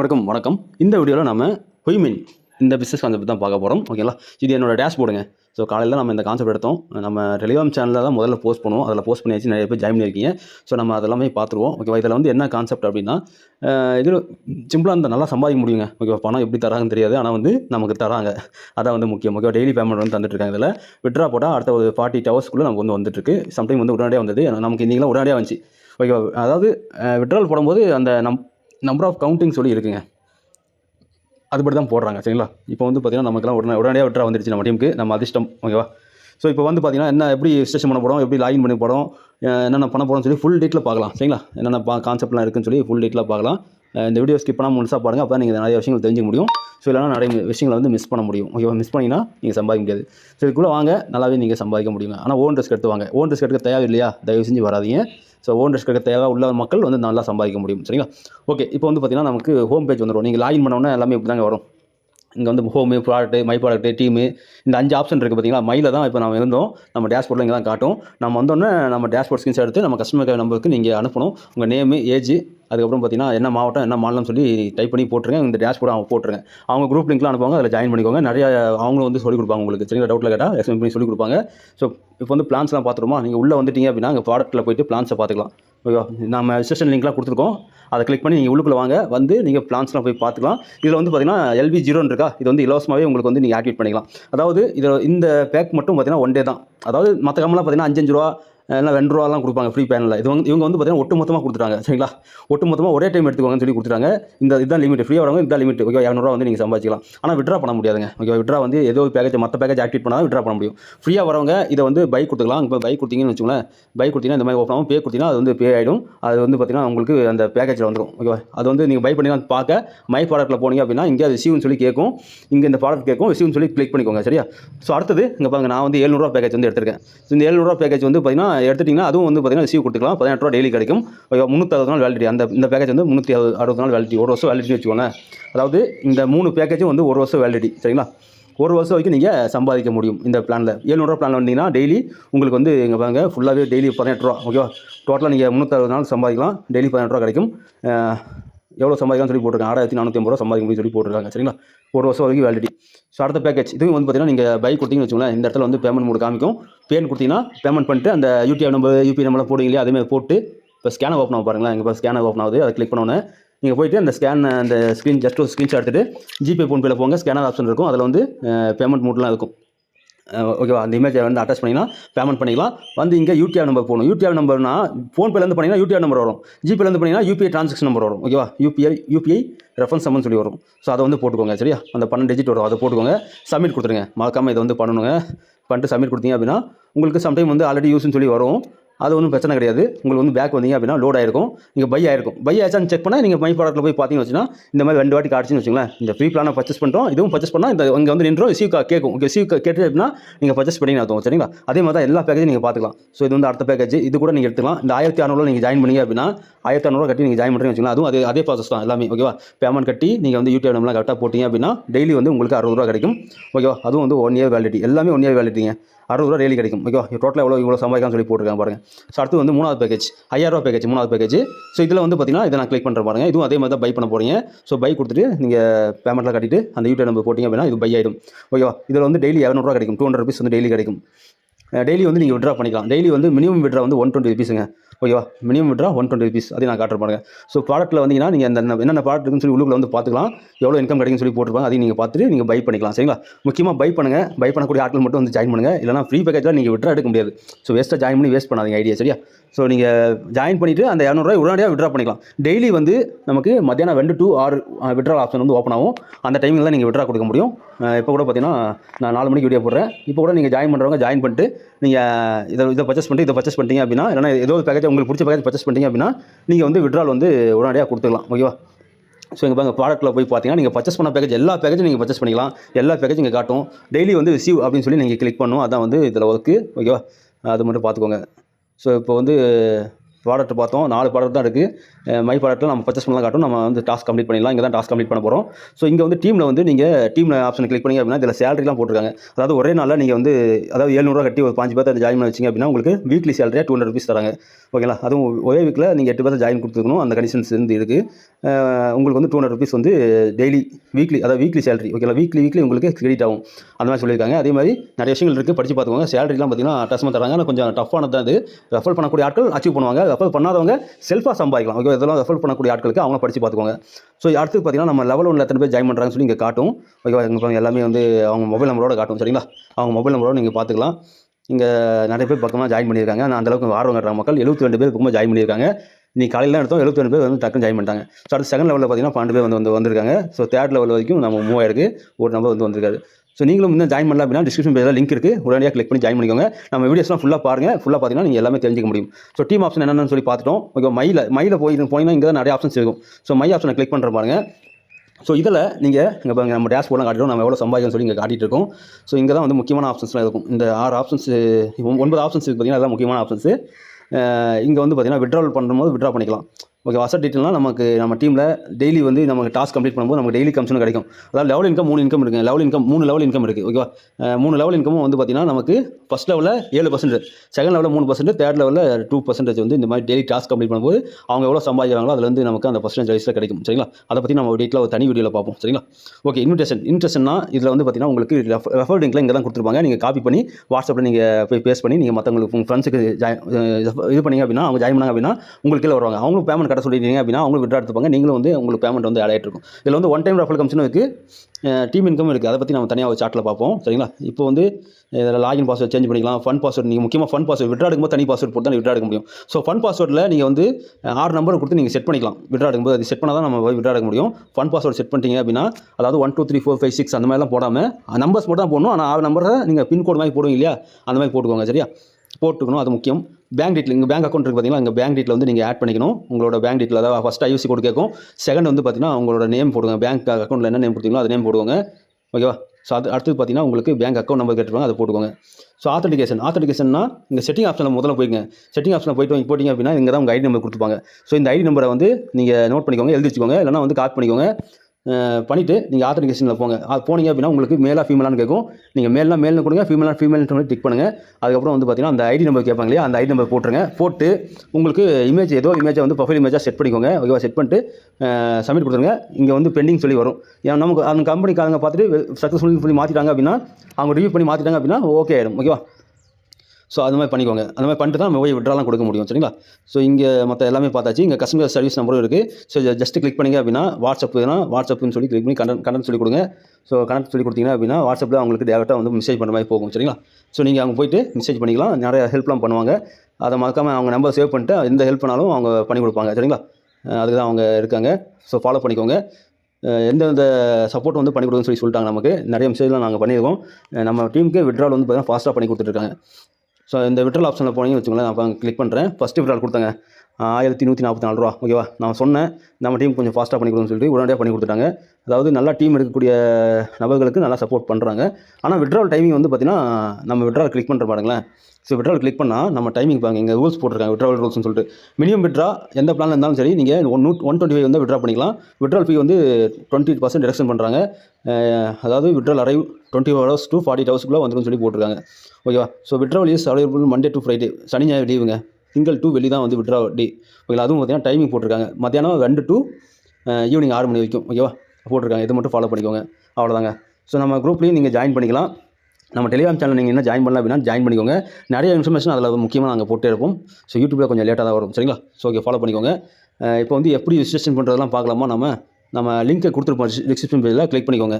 வணக்கம் வணக்கம். இந்த வீடியோவில் நம்ம ஹுய்மின் இந்த பிஸ்னஸ் கான்செப்ட் தான் பார்க்க போகிறோம் ஓகேங்களா இது என்னோட டேஷ் போடுங்க ஸோ காலையில் நம்ம இந்த கான்செப்ட் எடுத்தோம். நம்ம டெலிகிராம் சேனலில் தான் முதல்ல போஸ்ட் பண்ணுவோம். அதில் போஸ்ட் பண்ணியாச்சு. நிறைய பேர் ஜாயின் பண்ணியிருக்கீங்க. ஸோ நம்ம அதெல்லாமே பார்த்துருவோம். ஓகேவா இதில் வந்து என்ன கான்செப்ட் அப்படின்னா இதில் சிம்பிளாக இருந்தால் நல்லா சம்பாதிக்க முடியுங்க. ஓகேவா பணம் எப்படி தராங்கன்னு தெரியாது. ஆனால் வந்து நமக்கு தராங்க. அதான் வந்து முக்கியம். ஓகேவா டெய்லி பேமெண்ட் வந்து தந்துட்டுருக்காங்க இதில். விட்ரா போட்டால் அடுத்த ஒரு ஃபார்ட்டி ஹவர்ஸ்க்குள்ளே நமக்கு வந்து வந்துட்டுருக்கு சம்டைம் வந்து உடனடியாக வந்தது. நமக்கு இன்றைக்கெலாம் உடனடியாக வந்துச்சு. ஓகேவா அதாவது விட்ரால் போடும்போது அந்த நம் நம்பர் ஆஃப் கவுண்டிங் சொல்லி இருக்குங்க. அதுபடி தான் போடுறாங்க சரிங்களா? இப்போ வந்து பார்த்தீங்கன்னா நமக்குலாம் உடனே உடனடியாக விட்ரா வந்துருச்சு நம்ம டீமுக்கு நம்ம அதிர்ஷ்டம் ஓகேவா ஸோ இப்போ வந்து பார்த்திங்கன்னா என்ன எப்படி ஸ்டேஷன் பண்ண போகிறோம் எப்படி லாகின் பண்ணி போகிறோம் என்னென்ன பண்ண போகிறோம்னு சொல்லி ஃபுல் டீட்டில் பார்க்கலாம் சரிங்களா? என்னென்ன பா கான்செப்ட்லாம் இருக்குன்னு சொல்லி ஃபுல் டீட்டில் பார்க்கலாம். இந்த வீடியோ ஸ்கிப் பண்ணால் முழுசாக பாருங்கள் அப்போ நீங்கள் நிறைய விஷயங்கள் தெரிஞ்சுக்க முடியும். ஸோ இல்லைனா நிறைய விஷயங்களை வந்து மிஸ் பண்ண முடியும் ஓகேவா மிஸ் பண்ணிங்கன்னா நீங்கள் சம்பாதிக்க முடியாது. ஸோ இதுக்குள்ளே வாங்க நல்லாவே நீங்கள் சம்பாதிக்க முடியுங்க. ஆனால் ஓன் ரிஸ்க் எடுத்து வாங்க. ஓன் ரிஸ்க் எடுக்க தயார் இல்லையா? தயவு செஞ்சு வராதீங்க. ஸோ ஓன் ரிஸ்க் எடுக்க தேவை உள்ள மக்கள் வந்து நல்லா சம்பாதிக்க முடியும். சரிங்களா? ஓகே இப்போ வந்து பார்த்தீங்கன்னா நமக்கு ஹோம் பேஜ் வந்துடும் நீங்கள் லாகின் பண்ணோன்னா எல்லாமே இப்படி தாங்க வரும். இங்கே வந்து home product my product team இந்த அஞ்சு ஆப்ஷன் இருக்குது பார்த்தீங்களா மையில் தான் இப்போ நம்ம இருந்தோம். நம்ம டேஷ்போர்டில் இங்கே தான் காட்டும். நம்ம வந்தோடனே நம்ம டேஷ்போர்ட் ஸ்கிரீன்ஸ் எடுத்து நம்ம கஸ்டமர் கேர் நம்பருக்கு நீங்கள் அனுப்பணும். உங்கள் நேமு ஏஜ் அதுக்கப்புறம் பார்த்தீங்கன்னா என்ன மாவட்டம் என்ன மாநிலம் சொல்லி டைப் பண்ணி போட்டுருங்க இந்த டேஷ்போர்ட் அவங்க போட்டுருங்க அவங்க குரூப் லிங்க்லாம் அனுப்புவாங்க. அதில் ஜாயின் பண்ணிக்கோங்க. நிறைய அவங்களும் வந்து சொல்லிக் கொடுப்பாங்க உங்களுக்கு. சரிங்களா? டவுட்டில் கேட்டால் எக்ஸ்பிளைன் பண்ணி சொல்லிக் கொடுப்பாங்க. ஸோ இப்போ வந்து பிளான்ஸ்லாம் பார்த்துருமா நீங்கள் உள்ளே வந்துட்டீங்க அப்படின்னா அங்கே ப்ராடக்ட்டில் போயிட்டு பிளான்ஸை பார்த்துக்கலாம். ஓகேவா நம்ம ரிஜிஸ்ட்ரேஷன் லிங்க்லாம் கொடுத்துருக்கோம். அதை கிளிக் பண்ணி நீங்கள் உள்ளுக்குள்ள வாங்க. வந்து நீங்கள் பிளான்ஸ்லாம் போய் பார்த்துக்கலாம். இதில் வந்து பார்த்திங்கன்னா எல்பி ஜீரோன்னு இருக்கா? இது வந்து இலவசமாகவே உங்களுக்கு வந்து நீங்கள் ஆக்டிவேட் பண்ணிக்கலாம். அதாவது இதில் இந்த பேக் மட்டும் பார்த்தீங்கன்னா ஒன் டே தான். அதாவது மற்ற கம்பெனிலாம் பார்த்தீங்கன்னா அஞ்சஞ்சு ரூபா இல்லை ரெண்டு ரூபாலாம் கொடுப்பாங்க ஃப்ரீ பேனில் இது வந்து இவங்க வந்து பார்த்தீங்கன்னா ஒட்டு மொத்தமாக கொடுத்துட்டாங்க சரிங்களா? ஒட்டு மொத்தமாக ஒரே டைம் எடுத்துக்கோங்கன்னு சொல்லி கொடுத்துட்டாங்க. இந்த இதுதான் லிமிட் ஃப்ரீயாக வரவங்க இதுதான் லிமிட் ஓகே இரநூறுவா வந்து நீங்கள் சம்பாதிக்கலாம் ஆனால் விட்ரா பண்ண முடியாதுங்க. ஓகே விட்ரா வந்து ஏதோ ஒரு பேக்கேஜ் மற்ற பேக்கேஜ் ஆக்டிவேட் பண்ணால் விட்ரா பண்ண முடியும். ஃப்ரீயாக வரவங்க இதை வந்து பைக் கொடுத்துக்கலாம். இப்போ பைக் கொடுத்தீங்கன்னு வச்சுக்கோங்களேன். பைக் கொடுத்தீங்கன்னா இந்த மாதிரி ஓப்பன் ஆகும். பே கொடுத்தீங்கன்னா அது வந்து பே ஆகிடும் அது வந்து பார்த்தீங்கன்னா உங்களுக்கு அந்த பேக்கேஜில் வந்துடும் ஓகேவா அது வந்து நீங்கள் பை பண்ணி பார்க்க மை ப்ராடக்ட்டில் போனீங்க அப்படின்னா இங்கே அது ரிசீவ்னு சொல்லி கேட்கும். இங்கே இந்த ப்ராடக்ட் கேட்கும். ரிசீவ்னு சொல்லி கிளிக் பண்ணிக்கோங்க. சரியா? ஸோ அடுத்தது இங்கே பாருங்க நான் வந்து ஏழ்நூறுவா பேக்கேஜ் வந்து எடுத்திருக்கேன். ஸோ இந்த ஏழ்நூறுவா பேக்கேஜ் வந்து பார்த்தீங்கன்னா எடுத்துட்டிங்கன்னா அதுவும் வந்து பார்த்தீங்கன்னா ரிசீவ் கொடுத்துக்கலாம். பதினெட்டு ரூபா டெய்லி கிடைக்கும். முந்நூற்றி அறுபது நாள் வேலிட்டி அந்த இந்த பேக்கேஜ் வந்து முந்நூற்றி அறுபது நாள் வேலிட்டி ஒரு வருஷம் வேலிட்டி வச்சுக்கோங்க அதாவது இந்த மூணு பேக்கேஜும் வந்து ஒரு வருஷம் வேலிட்டி சரிங்களா? ஒரு வருஷம் வரைக்கும் நீங்கள் சம்பாதிக்க முடியும் இந்த பிளானில் ஏழ்நூறுவா பிளான் வந்தீங்கன்னா டெய்லி உங்களுக்கு வந்து இங்கே பாருங்க ஃபுல்லாகவே டெய்லி பதினெட்டு ரூபா ஓகேவா டோட்டலாக நீங்கள் முந்நூற்றறுபது நாள் சம்பாதிக்கலாம். டெய்லி பதினெட்டு ரூபா கிடைக்கும். எவ்வளோ சம்பாதிக்கலாம் சொல்லி போட்டிருக்காங்க. ஆறாயிரத்தி நானூற்றி ஐம்பது ரூபா சம்பாதிக்க முடியும் சொல்லி போட்டிருக்காங்க. சரிங்களா? ஒரு வருஷம் வரைக்கும் வேலிடிட்டி ஸோ அடுத்த பேக்கேஜ் இதுவும் வந்து பார்த்தீங்கன்னா நீங்கள் பைக் கொடுத்தீங்கன்னு வச்சுக்கோங்களேன் இந்த இடத்துல வந்து பேமெண்ட் மூடு காமிக்கும். பேன் கொடுத்தீங்கன்னா பேமெண்ட் பண்ணிட்டு அந்த யூடிஐ நம்பர் யூபி நம்பர்லாம் போடுங்க இல்லையா? அதேமாதிரி போட்டு இப்போ ஸ்கேனர் ஓப்பன் ஆகும் பாருங்களேன். இங்கே இப்போ ஸ்கேனர் ஓப்பன் ஆகுது. அதை கிளிக் பண்ணோன்னே நீங்கள் போயிட்டு அந்த ஸ்கேன் அந்த ஸ்க்ரீன் ஜஸ்ட் ஒரு ஸ்க்ரீன்ஷாட் எடுத்துட்டு ஜிபே ஃபோன்பேயில் போங்க. ஸ்கேனர் ஆப்ஷன் இருக்கும். அதில் வந்து பேமெண்ட் மூட்லாம் இருக்கும். ஓகேவா? அந்த இமேஜை வந்து அட்டாச் பண்ணிங்கன்னா பேமெண்ட் பண்ணிக்கலாம். வந்து இங்கே யூடிஆர் நம்பர் போகணும் யூடிஆர் நம்பர்னா ஃபோன்பேலேருந்து பண்ணிங்கன்னா யூடிஆர் நம்பர் வரும். ஜிபேலேருந்து பண்ணிங்கன்னா யூபிஐ ட்ரான்சாக்ஷன் நம்பர் வரும். ஓகேவா? யூபிஐ யூபிஐ ரெஃபரன்ஸ் நம்பர்னு சொல்லி வரும். ஸோ அதை வந்து போட்டுக்கோங்க சரியா? அந்த பன்னெண்டு டிஜிட் வரும். அதை போட்டுக்கோங்க. சப்மிட் கொடுத்துருங்க. மறக்காமல் இதை வந்து பண்ணணுங்க. பண்ணிட்டு சப்மிட் கொடுத்தீங்க அப்படின்னா உங்களுக்கு சம்டைம் வந்து ஆல்ரெடி யூஸ்னு சொல்லி வரும். அது ஒன்றும் பிரச்சனை கிடையாது. உங்களுக்கு வந்து பேக் வந்தீங்க அப்படின்னா லோட் ஆயிருக்கும். நீங்கள் பை ஆயிருக்கும். பை ஆச்சான்னு செக் பண்ணால் நீங்கள் மை ப்ராடக்ட்டில் போய் பார்த்தீங்கன்னு வச்சுன்னா இந்த மாதிரி ரெண்டு வாட்டி காட்டுச்சுன்னு வச்சுங்களேன் இந்த ஃப்ரீ பிளானை பர்ச்சேஸ் பண்ணுறோம் இதுவும் பர்ச்சேஸ் பண்ணால் இந்த இங்கே வந்து நின்றோம் ரிசீவ் கேட்கும். ஓகே ரிசீவ் கேட்டு அப்படின்னா நீங்கள் பர்ச்சேஸ் பண்ணி அர்த்தம். சரிங்களா? அதே மாதிரி தான் எல்லா பேக்கேஜும் நீங்கள் பார்த்துக்கலாம். ஸோ இது வந்து அடுத்த பேக்கேஜ் இது கூட நீங்கள் எடுத்துக்கலாம். இந்த ஆயிரத்தி அறநூறுவா நீங்கள் ஜாயின் பண்ணீங்க அப்படின்னா ஆயிரத்தி அறநூறுவா கட்டி நீங்கள் ஜாயின் பண்ணுறீங்க வச்சுக்கலாம் அதுவும் அதே அதே ப்ராசஸ் தான் எல்லாமே. ஓகேவா பேமெண்ட் கட்டி நீங்கள் வந்து யூடியூப் நம்பர்லாம் கரெக்டாக போட்டிங்க அப்படின்னா டெய்லி வந்து உங்களுக்கு அறுபது ரூபா கிடைக்கும். ஓகேவா அதுவும் வந்து ஒன் இயர் வேலிட்டி எல்லாமே ஒன் இயர் வேலிட்டிங்க அறுபது ரூபா டெய்லி கிடைக்கும். ஓகேவா டோட்டலாக எவ்வளோ இவ்வளோ சம்பாதிக்கான்னு சொல்லி போட்டிருக்காங்க பாருங்க. ஸோ அடுத்து வந்து மூணாவது பேக்கேஜ் ஐயாயிரரூவா பேக்கேஜ் மூணாவது பேக்கேஜ் ஸோ இதில் வந்து பார்த்தீங்கன்னா இதை நான் கிளிக் பண்ணுற பாருங்க. இதுவும் அதே மாதிரி தான் பை பண்ண போகிறீங்க ஸோ பை கொடுத்துட்டு நீங்கள் பேமெண்ட்லாம் கட்டிட்டு அந்த யூடியூப் நம்பர் போட்டிங்க அப்படின்னா இது பை ஆயிடும். ஓகேவா இதில் வந்து டெய்லி இரநூறுவா கிடைக்கும். டூ ஹண்ட்ரட் ருபீஸ் வந்து டெய்லி கிடைக்கும். டெய்லி வந்து நீங்கள் விட்ரா பண்ணிக்கலாம். டெய்லி வந்து மினிமம் விட்ரா வந்து ஒன் டுவெண்ட்டி ருபீஸுங்க ஓகேவா minimum withdraw one twenty rupees அதை நான் காட்டுற பாருங்க. ஸோ ப்ராடக்ட்டில் வந்தீங்கன்னா நீங்கள் அந்த என்னென்ன ப்ராடக்ட் இருக்குன்னு சொல்லி உள்ளுக்குள்ள வந்து பார்த்துக்கலாம். எவ்வளோ இன்கம் கிடைக்குன்னு சொல்லி போட்டுருப்பாங்க. அதையும் நீங்கள் பார்த்துட்டு நீங்கள் பை பண்ணிக்கலாம். சரிங்களா? முக்கியமாக பை பண்ணுங்கள் பை பண்ணக்கூடிய ஆட்கள் மட்டும் வந்து ஜாயின் பண்ணுங்கள் இல்லைனா ஃப்ரீ பேக்கேஜில் நீங்கள் விட்ரா எடுக்க முடியாது. ஸோ வேஸ்ட்டாக ஜாயின் பண்ணி வேஸ்ட் பண்ணாதீங்க ஐடியா சரியா? ஸோ நீங்கள் ஜாயின் பண்ணிவிட்டு அந்த இரநூறுவா உடனடியாக விட்ரா பண்ணிக்கலாம். டெய்லி வந்து நமக்கு மத்தியானம் ரெண்டு டூ ஆறு விட்ரா ஆப்ஷன் வந்து ஓப்பன் ஆகும். அந்த டைமில் தான் நீங்கள் விட்ரா கொடுக்க முடியும். இப்போ கூட பார்த்தீங்கன்னா நான் நாலு மணிக்கு வீடியோ போடுறேன். இப்போ கூட நீங்கள் ஜாயின் பண்ணுறவங்க ஜாயின் பண்ணிட்டு நீங்கள் இதை இதை பர்ச்சேஸ் பண்ணிட்டு இதை பர்ச்சேஸ் பண்ணிட்டீங்க அப்படின்னா இல்லைனா ஏதோ ஒரு பேக்கேஜ் உங்களுக்கு பிடிச்ச பேக்கேஜ் பர்ச்சேஸ் பண்ணிட்டீங்க அப்படின்னா நீங்கள் வந்து விட்ரால் வந்து உடனடியாக கொடுத்துக்கலாம் ஓகேவா ஸோ இங்கே பாருங்கள் ப்ராடக்ட்டில் போய் பார்த்தீங்கன்னா நீங்கள் பர்ச்சேஸ் பண்ண பேக்கேஜ் எல்லா பேக்கேஜும் நீங்கள் பர்ச்சேஸ் பண்ணிக்கலாம். எல்லா பேக்கேஜும் இங்கே காட்டும். டெய்லி வந்து ரிசீவ் அப்படின்னு சொல்லி நீங்கள் கிளிக் பண்ணணும். அதான் வந்து இதில் ஒர்க்கு ஓகேவா அது மட்டும் பார்த்துக்கோங்க. ஸோ இப்போ வந்து ப்ராடக்ட் பார்த்தோம். நாலு ப்ராடக்ட் தான் இருக்குது மை ப்ராடக்ட்டில் நம்ம பர்ச்சேஸ் பண்ணலாம் காட்டும். நம்ம வந்து டாஸ்க் கம்ப்ளீட் பண்ணிடலாம். இங்கே தான் டாஸ்க் கம்ப்ளீட் பண்ண போகிறோம் ஸோ இங்கே வந்து டீமில் வந்து நீங்கள் டீமில் ஆப்ஷன் கிளிக் பண்ணி அப்படின்னா இதில் சேலரிலாம் போட்டிருக்காங்க. அதாவது ஒரே நாளில் நீங்கள் வந்து அதாவது ஏழ்நூறுவா கட்டி ஒரு பாஞ்சு பேர்த்து ஜாயின் பண்ண வச்சிங்க அப்படின்னா உங்களுக்கு வீக்லி சேலரியாக டூ ஹண்ட்ரட் ருபீஸ் தராங்க. ஓகேங்களா அதுவும் ஒரே வீக்கில் நீங்கள் எட்டு பேர்த்து ஜாயின் கொடுத்துக்கணும் அந்த கண்டிஷன்ஸ் இருந்து இருக்குது உங்களுக்கு வந்து டூ ஹண்ட்ரட் ருபீஸ் வந்து டெய்லி வீக்லி அதாவது வீக்லி சேலரி ஓகேங்களா வீக்லி வீக்லி உங்களுக்கு கிரெடிட் ஆகும். அந்த மாதிரி சொல்லியிருக்காங்க. அதே மாதிரி நிறைய விஷயங்கள் இருக்குது படித்து பார்த்துக்கோங்க. சேலரிலாம் பார்த்தீங்கன்னா டஸ்மாக தராங்க. ஆனால் கொஞ்சம் டஃப்பானது தான் இது. ரெஃபர் பண்ணக்கூடிய ஆட்கள் அச்சீவ் பண்ணுவாங்க. ரெஃபர் பண்ணாதவங்க செல்ஃபாக சம்பாதிக்கலாம். ஓகே இதெல்லாம் ரெஃபர் பண்ணக்கூடிய ஆட்களுக்கு அவங்க படித்து பார்த்துக்கோங்க. ஸோ அடுத்து பார்த்தீங்கன்னா நம்ம லெவல் ஒன்றில் எத்தனை பேர் ஜாயின் பண்ணுறாங்கன்னு சொல்லி இங்கே காட்டும். ஓகேவா இங்கே எல்லாமே வந்து அவங்க மொபைல் நம்பரோட காட்டும். சரிங்களா? அவங்க மொபைல் நம்பரோட நீங்கள் பார்த்துக்கலாம். இங்கே நிறைய பேர் பக்கமாக ஜாயின் பண்ணியிருக்காங்க. நான் அந்தளவுக்கு ஆர்வம் கட்டுற மக்கள் எழுபத்தி ரெண்டு பேர் பக்கமாக ஜாயின் பண்ணியிருக்காங்க. நீ காலையில் எடுத்தோம் எழுபத்தி ரெண்டு பேர் வந்து டக்குன்னு ஜாயின் பண்ணிட்டாங்க. ஸோ அடுத்து செகண்ட் லெவலில் பார்த்தீங்கன்னா பன்னெண்டு பேர் வந்து வந்து வந்திருக்காங்க. ஸோ தேர்ட் லெவல் வரைக்கும் நம்ம மூவ் ஆயிருக்கு. ஒரு நம்பர் வந்து வந்திருக்காரு. ஸோ நீங்களும் இன்னும் ஜாயின் பண்ணல அப்படின்னா டிஸ்கிரிப்ஷன் பேஜில் லிங்க் இருக்குது உடனடியாக கிளிக் பண்ணி ஜாயின் பண்ணிக்கோங்க. நம்ம வீடியோஸ்லாம் ஃபுல்லாக பாருங்கள் ஃபுல்லாக பார்த்தீங்கன்னா நீங்கள் எல்லாமே தெரிஞ்சிக்க முடியும். ஸோ டீம் ஆப்ஷன் என்னென்னு சொல்லி பார்த்துட்டோம். ஓகே மயில் மயில் போய் போனீங்கன்னா இங்கே தான் நிறைய ஆப்ஷன்ஸ் இருக்கும். ஸோ மை ஆப்ஷனை கிளிக் பண்ணுற பாருங்க. ஸோ இதில் நீங்கள் இங்கே பாருங்க நம்ம டேஷ் போர்டில் காட்டிடும் நம்ம எவ்வளோ சம்பாதிக்கணும் சொல்லி இங்கே காட்டிட்டு இருக்கோம். ஸோ இங்கே தான் வந்து முக்கியமான ஆப்ஷன்ஸ்லாம் இருக்கும். இந்த ஆறு ஆப்ஷன்ஸ் ஒன்பது ஆப்ஷன்ஸ் பார்த்தீங்கன்னா அதான் முக்கியமான ஆப்ஷன்ஸு இங்கே வந்து பார்த்தீங்கன்னா விட்ரால் பண்ணும்போது விட்ரா பண்ணிக்கலாம். ஓகே அசட் டீட்டெயிலாம் நமக்கு நம்ம டீமில் டெய்லி வந்து நமக்கு டாஸ்க் கம்ப்ளீட் பண்ணும்போது நமக்கு டெய்லி கமிஷன் கிடைக்கும். அதாவது லெவல் இன்கம் மூணு இன்கம் இருக்குது லெவல் இன்கம் மூணு லெவல் இன்கம் இருக்குது ஓகேவா மூணு லெவல் இன்கமும் வந்து பார்த்தீங்கன்னா நமக்கு ஃபஸ்ட் லெவலில் ஏழு பர்சன்ட் செகண்ட் லெவலில் மூணு பர்சன்ட் தேர்ட் லெவலில் டூ பர்சன்டேஜ் வந்து இந்த மாதிரி டெய்லி டாஸ்க் கம்ப்ளீட் பண்ணும்போது அவங்க எவ்வளோ சம்பாதிக்கிறாங்களோ அதில் வந்து நமக்கு அந்த பர்சன்டேஜ் வயசில் கிடைக்கும். சரிங்களா? அதை பற்றி நம்ம டீட்டில் ஒரு தனி வீடியோவில் பார்ப்போம். சரிங்களா? ஓகே இன்விடேஷன் இன்ட்ரெஷன்னா இதில் வந்து பார்த்தீங்கன்னா உங்களுக்கு ரெஃபர் லிங்க்ல இங்கே தான் கொடுத்துருப்பாங்க. நீங்கள் காப்பி பண்ணி வாட்ஸ்அப்பில் நீங்கள் போய் பேஸ் பண்ணி நீங்கள் மற்றவங்களுக்கு உங்கள் ஃப்ரெண்ட்ஸுக்கு இது பண்ணீங்க அப்படின்னா அவங்க ஜாயின் பண்ணாங்க அப்படின்னா உங்களுக்கு கீழே வருவாங்க. அவங்களும் பேமெண்ட் கட்ட சொல்லிட்டீங்க அப்படின்னா அவங்களும் விட்ரா எடுத்துப்பாங்க. நீங்களும் வந்து உங்களுக்கு பேமெண்ட் வந்து ஆட் ஆகிட்டு இருக்கும் இதில் வந்து ஒன் டைம் ரெஃபர் கமிஷனும் இருக்குது டீம் இன்கம் இருக்குது அதை பற்றி நம்ம தனியாக ஒரு சார்ட்டில் பார்ப்போம். சரிங்களா? இப்போ வந்து இதில் லாகின் பாஸ்வேர்ட் சேஞ்ச் பண்ணிக்கலாம். ஃபன் பாஸ்வேர்ட் நீங்கள் முக்கியமாக ஃபன் பாஸ்வேர்ட் விட்ரா எடுக்கும்போது தனி பாஸ்வேர்ட் போட்டு தான் விட்ரா எடுக்க முடியும். ஸோ ஃபன் பாஸ்வேர்டில் நீங்கள் வந்து ஆறு நம்பர் கொடுத்து நீங்கள் செட் பண்ணிக்கலாம். விட்ரா எடுக்கும்போது அது செட் பண்ணால் தான் நம்ம போய் விட்ரா எடுக்க முடியும். ஃபன் பாஸ்வேர்ட் செட் பண்ணிட்டீங்க அப்படின்னா அதாவது one two three four five six அந்த மாதிரிலாம் போடாமல் நம்பர்ஸ் மட்டும் தான் போடணும். ஆனால் ஆறு நம்பரை நீங்கள் பின்கோடு மாதிரி போடுவீங்க இல்லையா? அந்த மாதிரி போட்டுக்கோங்க. சரியா? போட்டுக்கணும் அது முக்கியம். பேங்க் டீட்டில் இங்கே பேங்க் அக்கௌண்ட் இருக்குது பார்த்தீங்கன்னா இங்கே பேங்க் டீட்டில் வந்து நீங்கள் ஆட் பண்ணிக்கணும். உங்களோட பேங்க் டீட்டில் அதாவது ஃபஸ்ட் ஐயூசி கோடு கேட்கும். செகண்ட் வந்து பார்த்தீங்கன்னா உங்களோட நேம் போடுங்க. பேங்க் அக்கௌண்ட்டில் என்ன நேம் கொடுத்தீங்களோ அது நேம் போடுவாங்க. ஓகேவா ஸோ அது அடுத்து பார்த்தீங்கன்னா உங்களுக்கு பேங்க் அக்கௌண்ட் நம்பர் கேட்டுருவாங்க அதை போட்டுக்கோங்க. ஸோ ஆத்தன்டிகேஷன் ஆத்தன்டிகேஷன்னா இங்கே செட்டிங் ஆப்ஷனில் முதல்ல போய்ங்க செட்டிங் ஆப்ஷனில் போயிட்டு வாங்கி போட்டிங்க அப்படின்னா இங்கே தான் உங்கள் ஐடி நம்பர் கொடுத்துப்பாங்க. ஸோ இந்த ஐடி நம்பரை வந்து நீங்கள் நோட் பண்ணிக்கோங்க எழுதி வச்சுக்கோங்க. இல்லைனா வந்து காப்பி பண்ணிக்கோங்க. பண்ணிவிட்டு நீங்கள் ஆத்தன்டிகேஷனில் போங்க. அது போனீங்க அப்படின்னா உங்களுக்கு மேலாக ஃபீமேலான்னு கேட்கும். நீங்கள் மேல்னா மேல்னு கொடுங்க ஃபீமேலாக ஃபீமேல்னு சொல்லி டிக் பண்ணுங்கள் அதுக்கப்புறம் வந்து பார்த்தீங்கன்னா அந்த ஐடி நம்பர் கேட்பாங்க இல்லையா அந்த ஐடி நம்பர் போட்டுருங்க. போட்டு உங்களுக்கு இமேஜ் ஏதோ இமேஜை வந்து ப்ரொஃபைல் இமேஜாக செட் பண்ணிக்கோங்க. ஓகேவா? செட் பண்ணிட்டு சப்மிட் கொடுத்துருங்க. இங்கே வந்து பெண்டிங் சொல்லி வரும். ஏன் நமக்கு அந்த கம்பெனிக்காரங்க பார்த்துட்டு சக்ஸஸ்ஃபுல் சொல்லி மாற்றிட்டாங்க அப்படின்னா அவங்க ரிவ்யூ பண்ணி மாற்றிட்டாங்க அப்படின்னா ஓகே ஆகிடும் ஓகேவா? ஸோ அது மாதிரி பண்ணிக்கோங்க. அந்த மாதிரி பண்ணிட்டு தான் நம்ம போய் விட்ராலாம் கொடுக்க முடியும் சரிங்களா? ஸோ இங்கே மற்ற எல்லாமே பார்த்தாச்சு. இங்கே கஸ்டமர் சர்வீஸ் நம்பரும் இருக்குது ஸோ ஜஸ்ட் கிளிக் பண்ணிங்க அப்படின்னா வாட்ஸ்அப்னா வாட்ஸ்அப்னு சொல்லி கிளிக் பண்ணி கண்டென்ட் கண்டென்ட் சொல்லி கொடுங்க. ஸோ கனெக்ட் சொல்லி கொடுத்தீங்கன்னா அப்படின்னா வாட்ஸ்அப்பில் அவங்களுக்கு டேரெக்டாக வந்து மெசேஜ் பண்ணுற மாதிரி போகும் சரிங்களா? ஸோ நீங்கள் அவங்க போயிட்டு மெசேஜ் பண்ணிக்கலாம். நிறைய ஹெல்ப்லாம் பண்ணுவாங்க. அதை மறக்காமல் அவங்க நம்பர் சேவ் பண்ணிட்டு எந்த ஹெல்ப் பண்ணாலும் அவங்க பண்ணி கொடுப்பாங்க சரிங்களா? அதுக்கு தான் அவங்க இருக்காங்க. ஸோ ஃபாலோ பண்ணிக்கோங்க. எந்தெந்த சப்போர்ட் வந்து பண்ணி கொடுக்குன்னு சொல்லி சொல்லிட்டாங்க நமக்கு. நிறைய மெசேஜ்லாம் நாங்கள் பண்ணியிருக்கோம். நம்ம டீமுக்கு விட்ரால் வந்து பார்த்தீங்கன்னா ஃபாஸ்ட்டாக பண்ணி கொடுத்துருக்காங்க ஸோ இந்த விட்ரல் ஆப்ஷனில் போனீங்கன்னு வச்சுக்கோங்களேன் நான் கிளிக் பண்ணுறேன் ஃபஸ்ட்டு விட்ரால் கொடுத்தாங்க. ஆயிரத்தி நூற்றி நாற்பத்தி நாலு ரூபா. ஓகேவா நான் சொன்னேன் நம்ம டீம் கொஞ்சம் ஃபாஸ்ட்டாக பண்ணி கொடுன்னு சொல்லிட்டு உடனடியாக பண்ணி கொடுத்துட்டாங்க. அதாவது நல்லா டீம் எடுக்கக்கூடிய நபர்களுக்கு நல்லா சப்போர்ட் பண்ணுறாங்க ஆனால் விட்ரால் டைமிங் வந்து பார்த்தீங்கன்னா நம்ம விட்ரால் கிளிக் பண்ணுற பாருங்களேன். ஸோ விட்ரால் கிளிக் பண்ணால் நம்ம டைமிங் பாருங்க இங்கே ரூல்ஸ் போட்டிருக்காங்க விட்ரால் ரூல்ஸ்னு சொல்லிட்டு. மினிமம் விட்ரா எந்த பிளான் இருந்தாலும் சரி நீங்கள் ஒன் நூ ஒன் டுவெண்ட்டி ஃபைவ் வந்து விட்ரா பண்ணிக்கலாம். விட்ரால் ஃபீ வந்து டுவெண்ட்டி பர்சன்ட் டிடக்ஷன் பண்ணுறாங்க அதாவது withdrawal arrive twenty hours to forty ஹவர்ஸ்க்குள்ளே வந்துடும் சொல்லி போட்டிருக்காங்க. ஓகேவா? So withdrawal is available Monday to Friday சனி ஞாயிறு லீவுங்க திங்கள் டூ வெளி தான் வந்து விட்ரா டே ஓகேங்களா? அதுவும் பார்த்தீங்கன்னா டைமிங் போட்டிருக்காங்க. மத்தியானம் ரெண்டு டு ஈவினிங் ஆறு மணி வரைக்கும். ஓகேவா? போட்டிருக்காங்க. இது மட்டும் ஃபாலோ பண்ணிக்கோங்க. அவ்வளோதாங்க ஸோ நம்ம குரூப்லேயும் நீங்கள் ஜாயின் பண்ணிக்கலாம். நம்ம டெலிகிராம் சேனல் நீங்கள் என்ன ஜாயின் பண்ணலாம் அப்படின்னா ஜாயின் பண்ணிக்கோங்க. நிறைய இன்ஃபர்மேஷன் அதில் முக்கியமாக நாங்கள் போட்டே இருப்போம். ஸோ யூடியூப்பில் கொஞ்சம் லேட்டாக தான் வரும். சரிங்களா? ஸோ ஓகே ஃபாலோ பண்ணிக்கோங்க. இப்போ வந்து எப்படி ரிஜிஸ்ட்ரேஷன் பண்ணுறதெல்லாம் பார்க்கலாமா? நம்ம நம்ம லிங்க்கை கொடுத்துருப்போம். டிஸ்கிரிப்ஷன் பேஜில் கிளிக் பண்ணிக்கோங்க.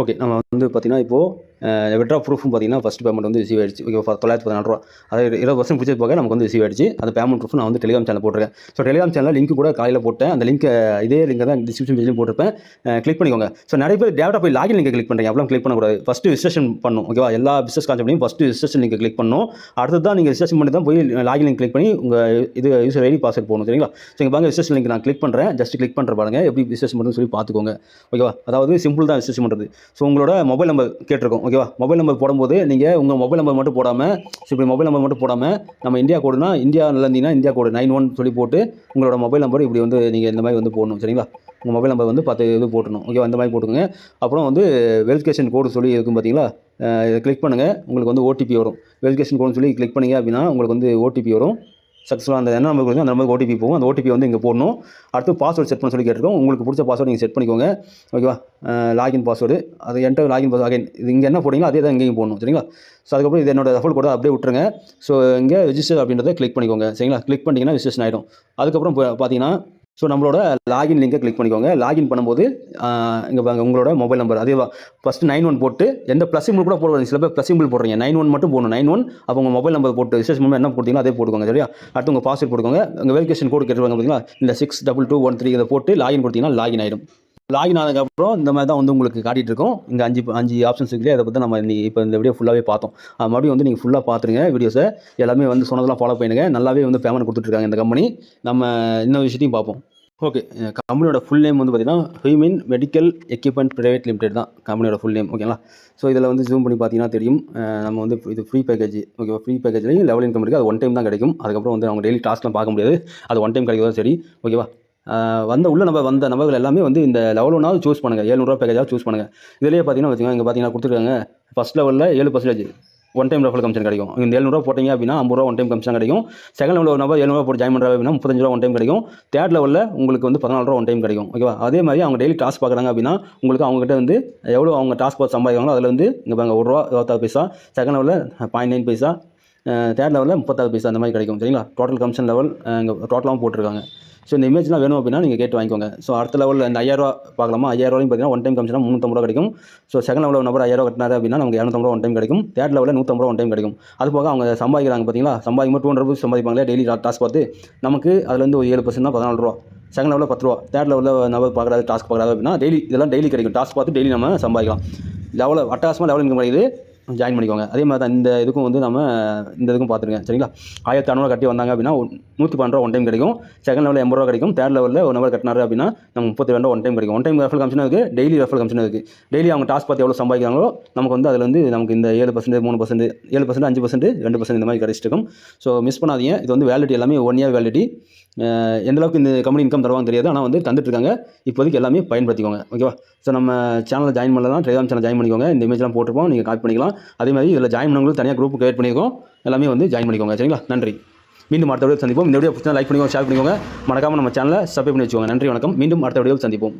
ஓகே நம்ம வந்து பார்த்திங்கன்னா இப்போது விட்ரா ப்ரூஃபும் பார்த்தீங்கன்னா ஃபஸ்ட் பேமெண்ட் வந்து ரிசீவ் ஆயிடுச்சு. ஓகே தொள்ளாயிரத்தி பதினாறு ரூபா. அதாவது இருபது பர்சன்ட் பிடிச்சது போக நமக்கு வந்து ரிசீவ் ஆயிடுச்சு. அந்த பேமெண்ட் ப்ரூஃப் நான் வந்து டெலிகிராம் சேனல் போட்டிருக்கேன். ஸோ டெலிகிராம் சேனல் லிங்க் கூட காலையில் போட்டேன். அந்த லிங்க் இதே லிங்க் தான் டிஸ்கிரிப்ஷன் பேஜ்லையும் போட்டிருப்பேன். கிளிக் பண்ணிக்கோங்க. ஸோ நிறைய பேர் டேரக்டாக போய் லாகின் லிங்க் கிளிக் பண்ணுறீங்க அப்படிலாம் கிளிக் பண்ணக்கூடாது. ஃபஸ்ட்டு ரிஜிஸ்ட்ரேஷன் பண்ணும். ஓகேவா எல்லா பிஸ்னஸ் கான்செப்ட்லையும் ஃபஸ்ட்டு ரிஜிஸ்ட்ரேஷன் லிங்க் கிளிக் பண்ணணும் அடுத்து தான் நீங்கள் ரிஜிஸ்ட்ரேஷன் பண்ணி தான் போய் லாகின் லிங்க் கிளிக் பண்ணி உங்கள் இது யூசர் ஐடி பாஸ்வேர்ட் போகணும் சரிங்களா? ஸோ இங்கே பாருங்க ரிஜிஸ்ட்ரேஷன் லிங்க் நான் கிளிக் பண்ணுறேன் ஜஸ்ட் கிளிக் பண்ணுற பாருங்க. எப்படி ரிஜிஸ்ட்ரேஷன் பண்ணுறதுன்னு சொல்லி பார்த்துக்கோங்க. ஓகேவா அதாவது சிம்பிள் தான் ரிஜிஸ்ட்ரேஷன் பண்ணுறது ஸோ உங்களோட மொபைல் நம்பர் கேட்டிருக்கோம். ஓகேவா மொபைல் நம்பர் போடும்போது நீங்கள் உங்கள் மொபைல் நம்பர் மட்டும் போடாமல் ஸோ இப்படி மொபைல் நம்பர் மட்டும் போடாமல் நம்ம இந்தியா கோடுனா இந்தியா இருந்தீங்கன்னா இந்தியா கோடு நைன் ஒன் சொல்லி போட்டு உங்களோட மொபைல் நம்பர் இப்படி வந்து நீங்கள் இந்த மாதிரி வந்து போடணும். சரிங்களா? உங்கள் மொபைல் நம்பர் வந்து பத்து இது போட்டணும் ஓகேவா இந்த மாதிரி போட்டுக்கோங்க. அப்புறம் வந்து வெரிஃபிகேஷன் கோடு சொல்லி இருக்கும் பார்த்தீங்களா இதை கிளிக் பண்ணுங்கள் உங்களுக்கு வந்து ஓடிபி வரும். வெரிஃபிகேஷன் கோடுன்னு சொல்லி கிளிக் பண்ணீங்க அப்படின்னா உங்களுக்கு வந்து ஓடிபி வரும். சக்ஸஸ்ஃபுல்லாக அந்த என்ன? நம்பர் அந்த நம்பருக்கு ஓடிபி போகும். அந்த ஓடிபி வந்து இங்கே போடணும். அடுத்து பாஸ்வேர்ட் செட் பண்ண சொல்லி கேட்டிருக்கோம். உங்களுக்கு பிடிச்ச பாஸ்வேர்டு நீங்கள் செட் பண்ணிக்கோங்க. ஓகேவா லாகின் பாஸ்வேர்டு அது என்டர் லாகின் பாஸ் அகைன் இது இங்கே என்ன போடுறீங்களோ அதே தான் இங்கேயும் போடணும். சரிங்களா? ஸோ அதுக்கப்புறம் இது என்னோட ரெஃபல் கூட அப்படியே விட்டுருங்க. ஸோ இங்கே ரெஜிஸ்டர் அப்படின்றத கிளிக் பண்ணிக்கோங்க. சரிங்களா? கிளிக் பண்ணிட்டீங்கன்னா ரிஜிஸ்ட்ரேஷன் ஆகிடும் அதுக்கப்புறம் பார்த்தீங்கன்னா ஸோ நம்மளோட லாகின் லிங்கை கிளிக் பண்ணிக்கோங்க. லாகின் பண்ணும்போது இங்கே பாருங்க உங்களோட மொபைல் நம்பர் அதே ஃபஸ்ட்டு நைன் ஒன் போட்டு எந்த ப்ளஸ் சிம்பிள் கூட போடுவாங்க சில பேர் ப்ளஸ் சிம்பிள் போடுறீங்க. நைன் ஒன் மட்டும் போடணும். நைன் ஒன் அப்போ உங்கள் மொபைல் நம்பர் போட்டு ரிசர்ச் மூலம் என்ன போட்டீங்களோ அதே போட்டுக்கோங்க சரியா? அடுத்து உங்கள் பாஸ்வேர்ட் போட்டுக்கோங்க. உங்கள் வெரிஃபிகேஷன் கோடு கேட்டுருவாங்க பார்த்தீங்களா இந்த six double two one three இதை போட்டு லாகின் கொடுத்தீங்கன்னா லாகின் ஆயிடும். லாகின் ஆனதுக்கப்புறம் இந்த மாதிரி தான் வந்து உங்களுக்கு காட்டிகிட்டு இருக்கோம். இங்கே அஞ்சு அஞ்சு ஆப்ஷன்ஸ் இருக்குது அதை பற்றி நம்ம இன்னைக்கு இப்போ இந்த வீடியோ ஃபுல்லாகவே பார்த்தோம். அது மறுபடியும் வந்து நீங்கள் ஃபுல்லாக பார்த்துருங்க வீடியோஸை எல்லாமே வந்து சொன்னதெல்லாம் ஃபாலோ பண்ணுங்க நல்லாவே வந்து பேமெண்ட் கொடுத்துட்ருக்காங்க இந்த கம்பெனி நம்ம இன்னொரு விஷயத்தையும் பார்ப்போம். ஓகே கம்பெனியோட ஃபுல் நேம் வந்து பார்த்தீங்கன்னா Humin medical equipment private limited தான் கம்பெனியோட ஃபுல் நேம் ஓகேங்களா ஸோ இதில் வந்து ஜூம் பண்ணி பார்த்தீங்கன்னா தெரியும். நம்ம வந்து இது ஃப்ரீ பேக்கேஜ் ஓகேவா ஃப்ரீ பேக்கேஜ்லையும் லெவல் இன்கம் இருக்குது அது ஒன் டைம் தான் கிடைக்கும். அதுக்கப்புறம் வந்து அவங்க டெய்லி டாஸ்க்லாம் பார்க்க முடியாது. அது ஒன் டைம் கிடைக்கிறதா சரி ஓகேவா வந்த உள்ள நம்ம வந்த நபர்கள் எல்லாமே வந்து இந்த லெவல் ஒன்றாவது சூஸ் பண்ணுங்கள் ஏழ்நூறுவா பேக்கேஜாக சூஸ் பண்ணுங்கள் இதுலேயே பார்த்தீங்கன்னா வச்சுக்கோங்க இங்கே பார்த்தீங்கன்னா கொடுத்துருக்காங்க ஃபஸ்ட் லெவலில் ஏழு percentage one time refer commission கிடைக்கும். இந்த ஏழ்நூறுவா போட்டிங்க அப்படின்னா ஐம்பது ரூபா ஒன் டைம் கமிஷன் கிடைக்கும். செகண்ட் லெவலில் ஒரு நபர் ஏழ்நூறுவா போட்டு ஜாயின் பண்ணுறாங்க அப்படின்னா முப்பத்தஞ்சு ரூபா ஒன் டைம் கிடைக்கும். தேர்ட் லெவலில் உங்களுக்கு வந்து பதினாலு ரூபா ஒன் டைம் கிடைக்கும். ஓகேவா அதே மாதிரி அவங்க டெய்லி டாஸ்க் பார்க்குறாங்க அப்படின்னா உங்களுக்கு அவங்ககிட்ட வந்து எவ்வளோ அவங்க டாஸ்க் பார்த்து சம்பாதிக்கிறாங்களோ அதில் வந்து இங்கே பாருங்க ஒரு ரூபா இருபத்தாறு பைசா செகண்ட் லெவலில் பாயிண்ட் நைன் பைசா தேர்ட் லெவலில் முப்பத்தாறு பைசா அந்த மாதிரி கிடைக்கும். சரிங்களா? டோட்டல் கமிஷன் லெவல் இங்கே டோட்டலாகவும் போட்டிருக்காங்க. ஸோ இந்த இமேஜ்லாம் வேணும் அப்படின்னா நீங்கள் கேட்டு வாங்கிக்கோங்க. ஸோ அடுத்த லெவலில் இந்த ஐயாயிரரூவா பார்க்கலாமா? ஐயாயிரரூவாயும் பார்த்தீங்கன்னா ஒன் டைம் கமிஷனாக முந்நூற்றம்பது ரூபா கிடைக்கும். ஸோ செகண்ட் லெவலில் நம்பர் ஐயாயிரம் கட்டினாரு அப்படின்னா நமக்கு இரநூத்தம்பது ரூபா ஒன் டைம் கிடைக்கும். தேர்ட் லெவலில் நூற்றம்பது ரூபா ஒன் டைம் கிடைக்கும். அது போக அவங்க சம்பாதிக்கிறாங்க பார்த்தீங்களா? சம்பாதிக்கும் டூ ஹண்ட்ரட் ருபீஸ் சம்பாதிப்பாங்களே டெய்லி டாஸ்க் பார்த்து. நமக்கு அதுலேருந்து ஒரு ஏழு பர்சன்ட் தான் பதினாலு ரூபா. செகண்ட் லெவலில் பத்து ரூபா. தேர்ட் லெவலில் நபர் பார்க்குறாரு டாஸ்க் பார்க்குறாரு அப்படின்னா டெய்லி இதெல்லாம் டெய்லி கிடைக்கும். டாஸ்க் பார்த்து டெய்லி நம்ம சம்பாதிக்கலாம். லெவலில் அட்டாசமாக லெவல் இன்கம் கிடைக்குது ஜாயின் பண்ணிக்கோங்க. அதே மாதிரி தான் இந்த இதுக்கும் வந்து நம்ம இந்த இதுக்கும் பார்த்துருங்க. சரிங்களா? ஆயிரத்தி அறநூறு கட்டி வந்தாங்க அப்படின்னா நூற்றி பன்னெண்டு ஒன் டைம் கிடைக்கும். செகண்ட் லெவலில் எண்பது ரூபா கிடைக்கும். தேர்ட் லெவலில் ஒரு நபர் கட்டினாரு அப்படின்னா நம்ம முப்பத்தி ரெண்டு ஒன் டைம் கிடைக்கும். ஒன் டைம் ரெஃபல் கமிஷன் இருக்குது டெய்லி ரெஃபல் கமிஷன் இருக்குது டெய்லி அவங்க டாஸ்க் பார்த்து எவ்வளோ சம்பாதிக்கிறாங்களோ நமக்கு வந்து அதில் வந்து நமக்கு இந்த ஏழு பர்சன்ட் மூணு பர்சன்ட் ஏழு பர்சன்ட் அஞ்சு பர்சன்ட் ரெண்டு பர்சன்ட் இந்த மாதிரி கிடைச்சிட்டு இருக்கும். ஸோ மிஸ் பண்ணாதீங்க. இது வந்து வேலிட்டி எல்லாமே ஒன் இயர் வேலிட்டி எந்தளவுக்கு இந்த கம்பெனி இன்கம் தருவாங்க தெரியாது ஆனால் வந்து தந்துட்டு இருக்காங்க இப்போதைக்கு எல்லாமே பயன்படுத்திக்கோங்க. ஓகேவா ஸோ நம்ம சேனலில் ஜாயின் பண்ணலாம். டெலிகிராம் சேனல் ஜாயின் பண்ணிக்கோங்க. இந்த இமேஜ்லாம் போட்டிருப்போம். நீங்கள் காப்பி பண்ணிக்கலாம். அதே மாதிரி இதில் ஜாயின் பண்ணவங்களுக்கு தனியாக குரூப் கிரியேட் பண்ணியிருக்கோம் எல்லாமே வந்து ஜாயின் பண்ணிக்கோங்க. சரிங்களா? நன்றி. மீண்டும் அடுத்த வீடியோ சந்திப்போம். இந்த வீடியோ பிடிச்சா லைக் பண்ணிக்கோங்க ஷேர் பண்ணிக்கோங்க. மறக்காமல் நம்ம சேனலை சப்ஸ்கிரைப் பண்ணி வச்சுக்கோங்க. நன்றி வணக்கம். மீண்டும் அடுத்த வீடியோ சந்திப்போம்.